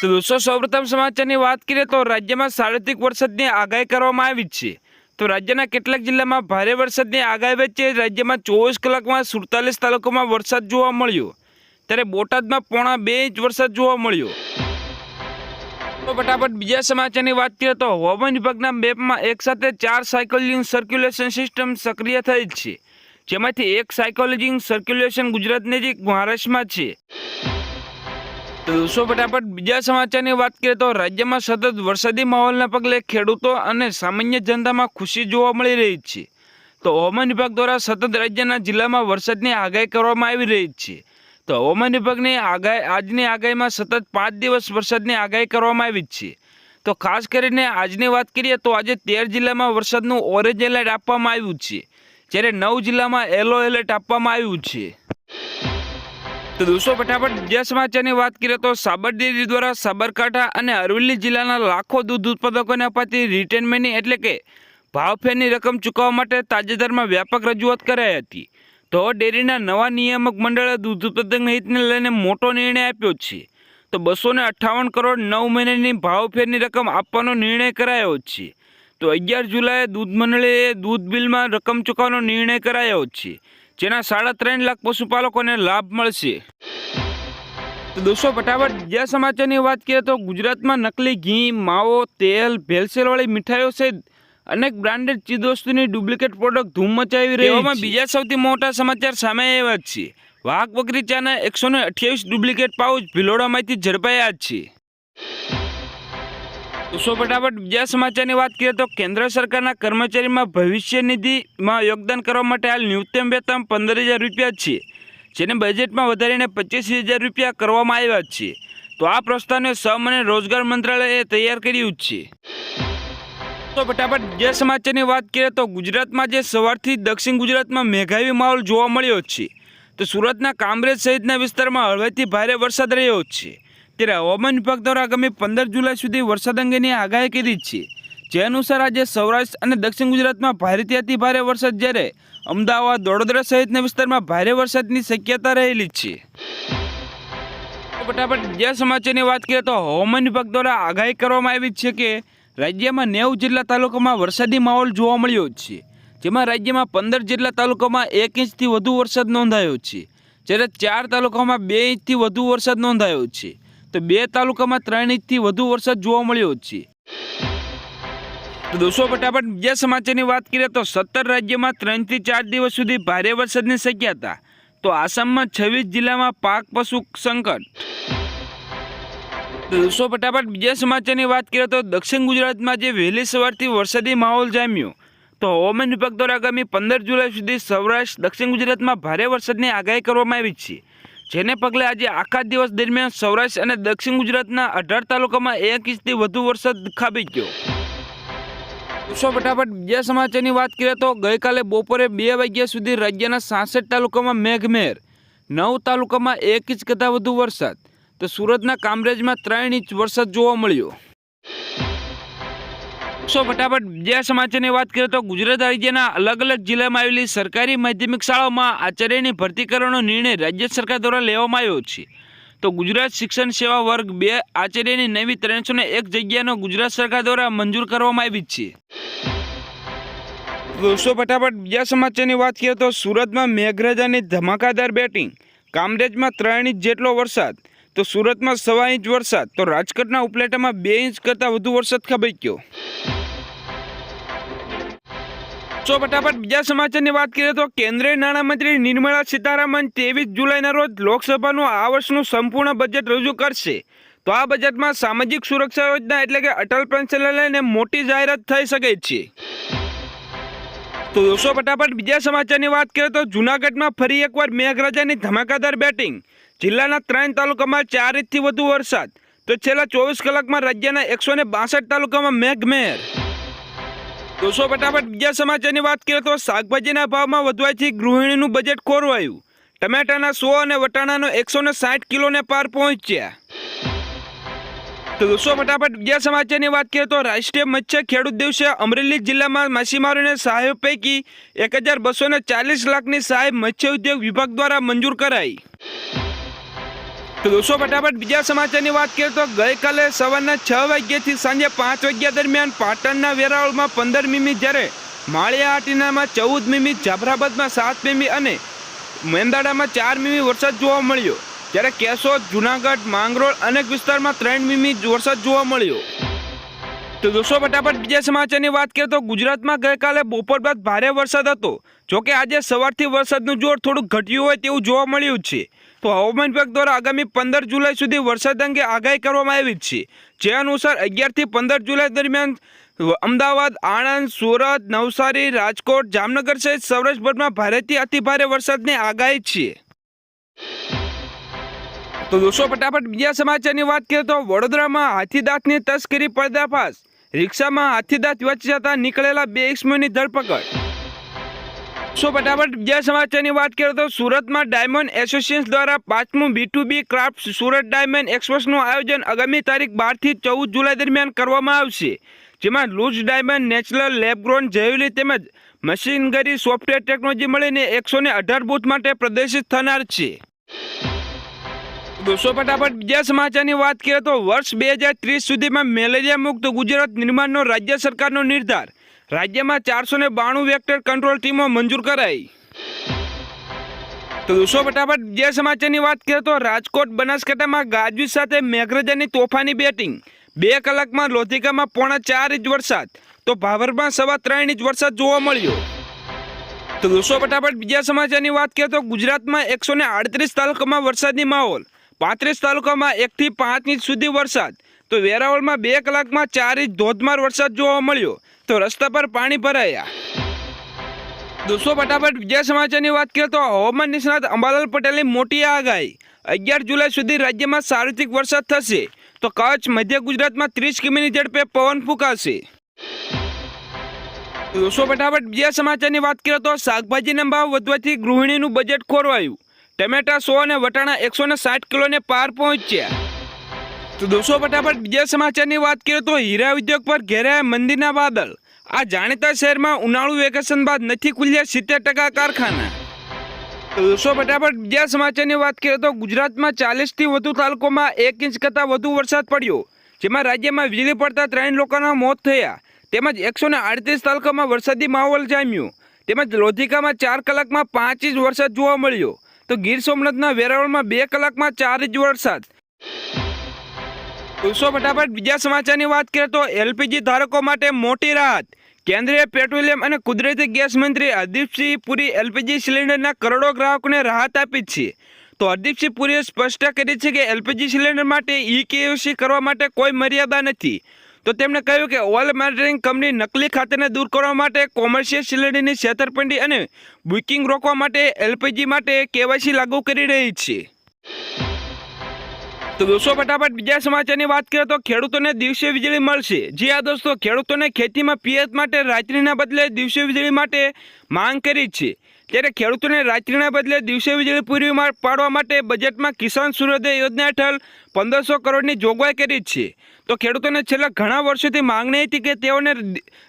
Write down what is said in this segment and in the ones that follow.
તો દોસ્તો, સૌપ્રથમ સમાચારની વાત કરીએ તો રાજ્યમાં સાર્વત્રિક વરસાદની આગાહી કરવામાં આવી છે. તો રાજ્યના કેટલાક જિલ્લામાં ભારે વરસાદની આગાહી વચ્ચે રાજ્યમાં ચોવીસ કલાકમાં સુડતાલીસ તાલુકામાં વરસાદ જોવા મળ્યો. ત્યારે બોટાદમાં પોણા બે ઇંચ વરસાદ જોવા મળ્યો. તો ફટાફટ બીજા સમાચારની વાત કરીએ તો હવામાન વિભાગના મેપમાં એકસાથે ચાર સાયકોલોજીંગ સર્ક્યુલેશન સિસ્ટમ સક્રિય થયેલ છે. જેમાંથી એક સાયકોલોજીંગ સર્ક્યુલેશન ગુજરાત નજીક મહારાષ્ટ્રમાં છે. તો દોસ્તો ફટાફટ બીજા સમાચારની વાત કરીએ તો રાજ્યમાં સતત વરસાદી માહોલના પગલે ખેડૂતો અને સામાન્ય જનતામાં ખુશી જોવા મળી રહી છે. તો હવામાન વિભાગ દ્વારા સતત રાજ્યના જિલ્લામાં વરસાદની આગાહી કરવામાં આવી રહી છે. તો હવામાન વિભાગની આગાહી, આજની આગાહીમાં સતત પાંચ દિવસ વરસાદની આગાહી કરવામાં આવી છે. તો ખાસ કરીને આજની વાત કરીએ તો આજે તેર જિલ્લામાં વરસાદનું ઓરેન્જ એલર્ટ આપવામાં આવ્યું છે. જ્યારે નવ જિલ્લામાં યલો એલર્ટ આપવામાં આવ્યું છે. તો દોસ્તો, ફટાફટ બીજા સમાચારની વાત કરીએ તો સાબર ડેરી દ્વારા સાબરકાંઠા અને અરવલ્લી જિલ્લાના લાખો દૂધ ઉત્પાદકોને અપાતી રિટેનમેન્ટની એટલે કે ભાવફેરની રકમ ચૂકવવા માટે તાજેતરમાં વ્યાપક રજૂઆત કરાઈ હતી. તો ડેરીના નવા નિયામક મંડળે દૂધ ઉત્પાદક હિતને લઈને મોટો નિર્ણય આપ્યો છે. તો બસો અઠ્ઠાવન કરોડ નવ મહિનાની ભાવફેરની રકમ આપવાનો નિર્ણય કરાયો છે. તો અગિયાર જુલાઈએ દૂધ મંડળીએ દૂધ બિલમાં રકમ ચૂકવવાનો નિર્ણય કરાયો છે. જેના સાડા ત્રણ લાખ પશુપાલકોને લાભ મળશે. તો દોસ્તો ફટાફટ બીજા સમાચારની વાત કરીએ તો ગુજરાતમાં નકલી ઘી માવો તેલ ભેળસેળવાળી મીઠાઈઓ સહિત અનેક બ્રાન્ડેડ ચીજવસ્તુની ડુપ્લિકેટ પ્રોડક્ટ ધૂમ મચાવી રહી એવામાં બીજા સૌથી મોટા સમાચાર સામે આવ્યા છે. વાઘ બકરી ચાના એકસો ને અઠ્યાવીસ ડુપ્લિકેટ પાઉચ ભિલોડામાંથી ઝડપાયા જ છે. દોસ્તો ફટાફટ બીજા સમાચારની વાત કરીએ તો કેન્દ્ર સરકારના કર્મચારીમાં ભવિષ્ય નિધિમાં યોગદાન કરવા માટે હાલ ન્યૂનતમ વેતન પંદર હજાર રૂપિયા છે, જેને બજેટમાં વધારીને પચીસ હજાર રૂપિયા કરવામાં આવ્યા છે. તો આ પ્રસ્તાવને શ્રમ અને રોજગાર મંત્રાલયે તૈયાર કર્યું છે. તો ફટાફટ બીજા સમાચારની વાત કરીએ તો ગુજરાતમાં જે સવારથી દક્ષિણ ગુજરાતમાં મેઘાવી માહોલ જોવા મળ્યો છે. તો સુરતના કામરેજ સહિતના વિસ્તારમાં હળવેથી ભારે વરસાદ રહ્યો છે. ત્યારે હવામાન વિભાગ દ્વારા આગામી પંદર જુલાઈ સુધી વરસાદ અંગેની આગાહી કરી છે. જે અનુસાર આજે સૌરાષ્ટ્ર અને દક્ષિણ ગુજરાતમાં ભારેથી અતિ ભારે વરસાદ જ્યારે અમદાવાદ, વડોદરા સહિતના વિસ્તારમાં ભારે વરસાદની શક્યતા રહેલી છે. ફટાફટ બીજા સમાચારની વાત કરીએ તો હવામાન વિભાગ દ્વારા આગાહી કરવામાં આવી છે કે રાજ્યમાં નેવું જેટલા તાલુકામાં વરસાદી માહોલ જોવા મળ્યો છે. જેમાં રાજ્યમાં પંદર જેટલા તાલુકામાં એક ઇંચથી વધુ વરસાદ નોંધાયો છે. જ્યારે ચાર તાલુકામાં બે ઇંચથી વધુ વરસાદ નોંધાયો છે. તો બે તાલુકામાં ત્રણ ઇંચથી વધુ વરસાદ જોવા મળ્યો છે. તો દોસ્તો, ફટાફટ બીજા સમાચારની વાત કરીએ તો સત્તર રાજ્યમાં ત્રણથી ચાર દિવસ સુધી ભારે વરસાદની શક્યતા. તો આસામમાં છવ્વીસ જિલ્લામાં પાક પશુ સંકટ. તો દોસ્તો, ફટાફટ બીજા સમાચારની વાત કરીએ તો દક્ષિણ ગુજરાતમાં જે વહેલી સવારથી વરસાદી માહોલ જામ્યો. તો હવામાન વિભાગ દ્વારા આગામી પંદર જુલાઈ સુધી સૌરાષ્ટ્ર, દક્ષિણ ગુજરાતમાં ભારે વરસાદની આગાહી કરવામાં આવી છે. જેને પગલે આજે આખા દિવસ દરમિયાન સૌરાષ્ટ્ર અને દક્ષિણ ગુજરાતના અઢાર તાલુકામાં એક ઇંચથી વધુ વરસાદ ખાબી ગયો. દોસ્તો ફટાફટ બીજા સમાચારની વાત કરીએ તો ગઈકાલે બપોરે બે વાગ્યા સુધી રાજ્યના સાસઠ તાલુકામાં મેઘમેર, નવ તાલુકામાં એક ઇંચ કરતાં વધુ વરસાદ. તો સુરતના કામરેજમાં ત્રણ ઇંચ વરસાદ જોવા મળ્યો. સો ફટાફટ બીજા સમાચારની વાત કરીએ તો ગુજરાત રાજ્યના અલગ અલગ જિલ્લામાં આવેલી સરકારી માધ્યમિક શાળાઓમાં આચાર્યની ભરતી કરવાનો નિર્ણય રાજ્ય સરકાર દ્વારા લેવામાં આવ્યો છે. તો ગુજરાત શિક્ષણ સેવા વર્ગ બે આચાર્યની નવી ત્રણસો એક જગ્યાનો ગુજરાત સરકાર દ્વારા મંજૂર કરવામાં આવી છે. દોસ્તો ફટાફટ બીજા સમાચારની વાત કરીએ તો સુરતમાં મેઘરાજાની ધમાકાદાર બેટિંગ. કામરેજમાં ત્રણ ઇંચ જેટલો વરસાદ. તો સુરતમાં સવા ઇંચ વરસાદ. તો રાજકોટના ઉપલેટામાં બે ઇંચ કરતાં વધુ વરસાદ ખબાઈ સો ફટાફટ બીજા સમાચારની વાત કરીએ તો કેન્દ્રીય નાણામંત્રી નિર્મલા સીતારામન ત્રેવીસ જુલાઈના રોજ લોકસભાનું આ વર્ષનું સંપૂર્ણ બજેટ રજૂ કરશે. તો આ બજેટમાં સામાજિક સુરક્ષા યોજના એટલે કે અટલ પેન્શનને લઈને મોટી જાહેરાત થઈ શકે છે. તો દોસ્તો ફટાફટ બીજા સમાચારની વાત કરીએ તો જૂનાગઢમાં ફરી એકવાર મેઘરાજાની ધમાકાદાર બેટિંગ. જિલ્લાના ત્રણ તાલુકામાં ચાર ઇંચથી વધુ વરસાદ. તો છેલ્લા ચોવીસ કલાકમાં રાજ્યના એકસો ને બાસઠ તાલુકામાં મેઘમેર દોસ્તો ફટાફટ બીજા સમાચારની વાત કરીએ તો શાકભાજીના ભાવમાં વધવાથી ગૃહિણીનું બજેટ ખોરવાયું. ટમેટાના સો અને વટાણાનો એકસો ને સાઠ કિલોને પાર પહોંચ્યા. તો દોસ્તો ફટાફટ બીજા સમાચારની વાત કરીએ તો રાષ્ટ્રીય મત્સ્ય ખેડૂત દિવસે અમરેલી જિલ્લામાં માછીમારોને સહાય પૈકી એક હજાર બસો ને ચાલીસ લાખની સહાય મત્સ્ય ઉદ્યોગ વિભાગ દ્વારા મંજૂર કરાઈ. દોસ્તો, ફટાફટ બીજા સમાચારની વાત કરીએ તો ગઈકાલે સવારના છ વાગ્યાથી સાંજે પાંચ વાગ્યા દરમિયાન પાટણના વેરાવળમાં પંદર મીમી જ્યારે માળિયા આટીનામાં ચૌદ મીમી, જાફરાબાદમાં સાત મીમી અને મેંદાડામાં ચાર મીમી વરસાદ જોવા મળ્યો. જ્યારે કેશોદ, જુનાગઢ, માંગરોળ અનેક વિસ્તારમાં ત્રણ મીમી વરસાદ જોવા મળ્યો. તો દોસ્તો, ફટાફટ બીજા સમાચારની વાત કરીએ તો ગુજરાતમાં ગઈકાલે બપોર બાદ ભારે વરસાદ હતો. જોકે આજે સવારથી વરસાદનું જોર થોડું ઘટ્યું હોય તેવું જોવા મળ્યું છે. તો હવામાન વિભાગ દ્વારા આગામી પંદર જુલાઈ સુધી વરસાદ અંગે આગાહી કરવામાં આવી છે. જે અનુસાર અગિયારથી પંદર જુલાઈ દરમિયાન અમદાવાદ, આણંદ, સુરત, નવસારી, રાજકોટ, જામનગર સહિત સૌરાષ્ટ્રભરમાં ભારેથી અતિભારે વરસાદની આગાહી છે. તો દોસ્તો, ફટાફટ બીજા સમાચારની વાત કરીએ તો વડોદરામાં હાથીદાંતની તસ્કરી પર્દાફાશ. રિક્ષામાં હાથીદાંત વચ્ચે જતા નીકળેલા બે ઇસમોની ધરપકડ. સો ફટાફટ બીજા સમાચારની વાત કરીએ તો સુરતમાં ડાયમંડ એસોસિએશન દ્વારા પાંચમું B to B craft Surat diamond એક્સપ્રેસનું આયોજન આગામી તારીખ બારથી ચૌદ જુલાઈ દરમિયાન કરવામાં આવશે. જેમાં loose diamond, natural lab grown jewellery તેમજ મશીનગરી સોફ્ટવેર ટેકનોલોજી મળીને એકસો અઢાર બૂથ માટે પ્રદર્શિત થનાર છે. દોસ્તો, ફટાફટ બીજા સમાચારની વાત કરીએ તો વર્ષ બે હજાર ત્રીસ સુધીમાં મેલેરિયા મુક્ત ગુજરાત નિર્માણનો રાજ્ય સરકારનો નિર્ધાર. રાજ્યમાં ચારસો ને બાણું વેક્ટર કંટ્રોલ ટીમો મંજૂર કરાઈ. તો દોસ્તો, ફટાફટ બીજા સમાચારની વાત કરીએ તો રાજકોટ બનાસકાંઠામાં ગાજવીજ સાથે મેઘરાજાની તોફાની બેટિંગ બે કલાકમાં લોધિકામાં પોણા ચાર ઇંચ વરસાદ. તો ભાવરમાં સવા ત્રણ ઇંચ વરસાદ જોવા મળ્યો. તો દોસ્તો, ફટાફટ બીજા સમાચારની વાત કરીએ તો ગુજરાતમાં એકસો ને આડત્રીસ તાલુકામાં વરસાદની માહોલ. પાંત્રીસ તાલુકામાં એકથી પાંચ ઇંચ સુધી વરસાદ. તો વેરાવળમાં બે કલાકમાં ચાર ઇંચ ધોધમાર વરસાદ જોવા મળ્યો. તો રસ્તા પર પાણી ભરાયા. દોસ્તો, ફટાફટ બીજા સમાચારની વાત કરીએ તો હવામાન નિષ્ણાત અંબાલાલ પટેલની મોટી આગાહી. અગિયાર જુલાઈ સુધી રાજ્યમાં સાર્વત્રિક વરસાદ થશે. તો કચ્છ, મધ્ય ગુજરાતમાં ત્રીસ કિમીની ઝડપે પવન ફૂંકાશે. દોસ્તો, ફટાફટ બીજા સમાચારની વાત કરીએ તો શાકભાજીના ભાવ વધવાથી ગૃહિણીનું બજેટ ખોરવાયું. ટમેટા સો અને વટાણા એકસો ને સાઠ કિલોને પાર પહોંચ્યા. તો દોસ્તો, ફટાફટ બીજા સમાચારની વાત કરીએ તો હીરા ઉદ્યોગ પર ઘેરાયા મંદીના વાદળ. આ જાણીતા શહેરમાં ઉનાળુ વેકેશન બાદ નથી ખુલ્યા સિત્તેર ટકા કારખાના. દોસ્તો, ફટાફટ બીજા સમાચારની વાત કરીએ તો ગુજરાતમાં ચાલીસથી વધુ તાલુકોમાં એક ઇંચ કરતાં વધુ વરસાદ પડ્યો, જેમાં રાજ્યમાં વીજળી પડતા ત્રણ લોકોના મોત થયા. તેમજ એકસો ને આડત્રીસ તાલુકામાં વરસાદી માહોલ જામ્યો. તેમજ લોધિકામાં ચાર કલાકમાં પાંચ ઇંચ વરસાદ જોવા મળ્યો. તો ગીર સોમનાથના વેરાવળમાં બે કલાકમાં ચાર ઇંચ વરસાદ. દોસ્તો ફટાફટ બીજા સમાચારની વાત કરીએ તો એલપીજી ધારકો માટે મોટી રાહત. કેન્દ્રીય પેટ્રોલિયમ અને કુદરતી ગેસ મંત્રી હરદીપસિંહ પુરી એલપીજી સિલિન્ડરના કરોડો ગ્રાહકોને રાહત આપી છે. તો હરદીપસિંહ પુરીએ સ્પષ્ટ કરી છે કે એલપીજી સિલિન્ડર માટે ઈ કેયુસી કરવા માટે કોઈ મર્યાદા નથી. તો તેમણે કહ્યું કે ઓઇલ માર્કેટિંગ કંપની નકલી ખાતેને દૂર કરવા માટે કોમર્શિયલ સિલિન્ડરની છેતરપિંડી અને બુકિંગ રોકવા માટે એલપીજી માટે કેવાયસી લાગુ કરી રહી છે. તો દોસ્તો, ફટાફટ બીજા સમાચારની વાત કરીએ તો ખેડૂતોને દિવસે વીજળી મળશે. જી આ દોસ્તો, ખેડૂતોને ખેતીમાં પિયત માટે રાત્રિના બદલે દિવસે વીજળી માટે માંગ કરી છે. ત્યારે ખેડૂતોને રાત્રિના બદલે દિવસે વીજળી પૂરી પાડવા માટે બજેટમાં કિસાન સૂર્યોદય યોજના હેઠળ પંદરસો કરોડની જોગવાઈ કરી છે. તો ખેડૂતોને છેલ્લા ઘણા વર્ષોથી માંગણી હતી કે તેઓને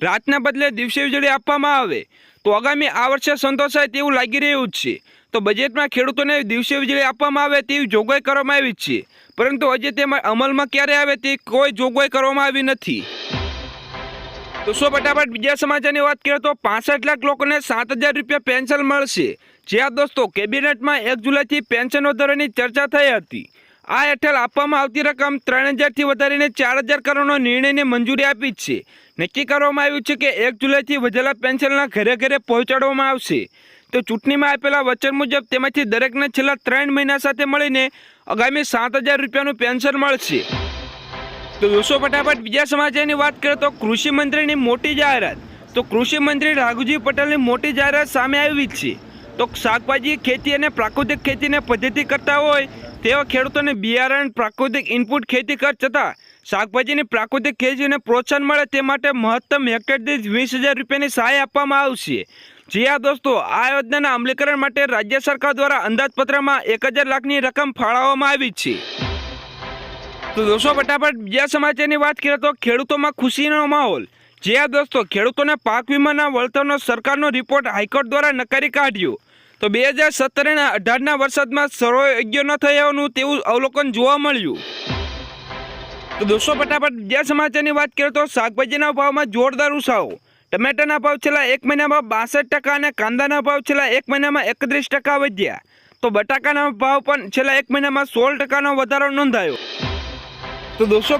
રાતના બદલે દિવસે વીજળી આપવામાં આવે. તો આગામી આ વર્ષે સંતોષાય તેવું લાગી રહ્યું છે. તો બજેટમાં ખેડૂતોને દિવસે વીજળી આપવામાં આવે તેવી જોગવાઈ કરવામાં આવી છે. પરંતુ હજી તેમાં અમલમાં ક્યારે આવે તે કોઈ જોગવાઈ કરવામાં આવી નથી. દોસ્તો ફટાફટ બીજા સમાચારની વાત કરીએ તો પાસઠ લાખ લોકોને સાત હજાર રૂપિયા પેન્શન મળશે. જ્યાં દોસ્તો કેબિનેટમાં એક જુલાઈથી પેન્શન વધારવાની ચર્ચા થઈ હતી. આ હેઠળ આપવામાં આવતી રકમ ત્રણ હજારથી વધારીને ચાર હજાર કરોડનો નિર્ણયને મંજૂરી આપી છે. નક્કી કરવામાં આવ્યું છે કે એક જુલાઈથી વધેલા પેન્શનના ઘરે ઘરે પહોંચાડવામાં આવશે. તો ચૂંટણીમાં આપેલા વચન મુજબ તેમાંથી દરેકને છેલ્લા ત્રણ મહિના સાથે મળીને આગામી સાત હજાર રૂપિયાનું પેન્શન મળશે. તો દોસ્તો ફટાફટ બીજા સમાચારની વાત કરીએ તો કૃષિ મંત્રીની મોટી જાહેરાત. તો કૃષિ મંત્રી રાઘુજી પટેલની મોટી જાહેરાત સામે આવી છે. તો શાકભાજી, ખેતી અને પ્રાકૃતિક ખેતીને પદ્ધતિ કરતા હોય તેવા ખેડૂતોને બિયારણ, પ્રાકૃતિક ઇનપુટ ખેતી ખર્ચ તથા શાકભાજીની પ્રાકૃતિક ખેતીને પ્રોત્સાહન મળે તે માટે મહત્તમ હેક્ટર દીઠ વીસ હજાર રૂપિયાની સહાય આપવામાં આવશે. જી હા દોસ્તો, આ યોજનાના અમલીકરણ માટે રાજ્ય સરકાર દ્વારા અંદાજપત્રમાં એક હજાર લાખની રકમ ફાળવવામાં આવી છે. તો દોસ્તો, ફટાફટ બીજા સમાચારની વાત કરીએ તો ખેડૂતોમાં ખુશીનો માહોલ. જે આ દોસ્તો, ખેડૂતોને પાક વીમાના વળતરનો સરકારનો રિપોર્ટ હાઈકોર્ટ દ્વારા નકારી કાઢ્યો. તો બે હજાર સત્તર અને અઢારના વરસાદમાં સર્વયોગ્ય ન થયાનું તેવું અવલોકન જોવા મળ્યું. તો દોસ્તો, ફટાફટ બીજા સમાચારની વાત કરીએ તો શાકભાજીના ભાવમાં જોરદાર ઉછાળો. ટમેટાના ભાવ છેલ્લા એક મહિનામાં બાસઠ ટકા અને કાંદાના ભાવ છેલ્લા એક મહિનામાં એકત્રીસ ટકા વધ્યા. તો બટાકાના ભાવ પણ છેલ્લા એક મહિનામાં સોળ ટકાનો વધારો નોંધાયો. તો દોસ્તો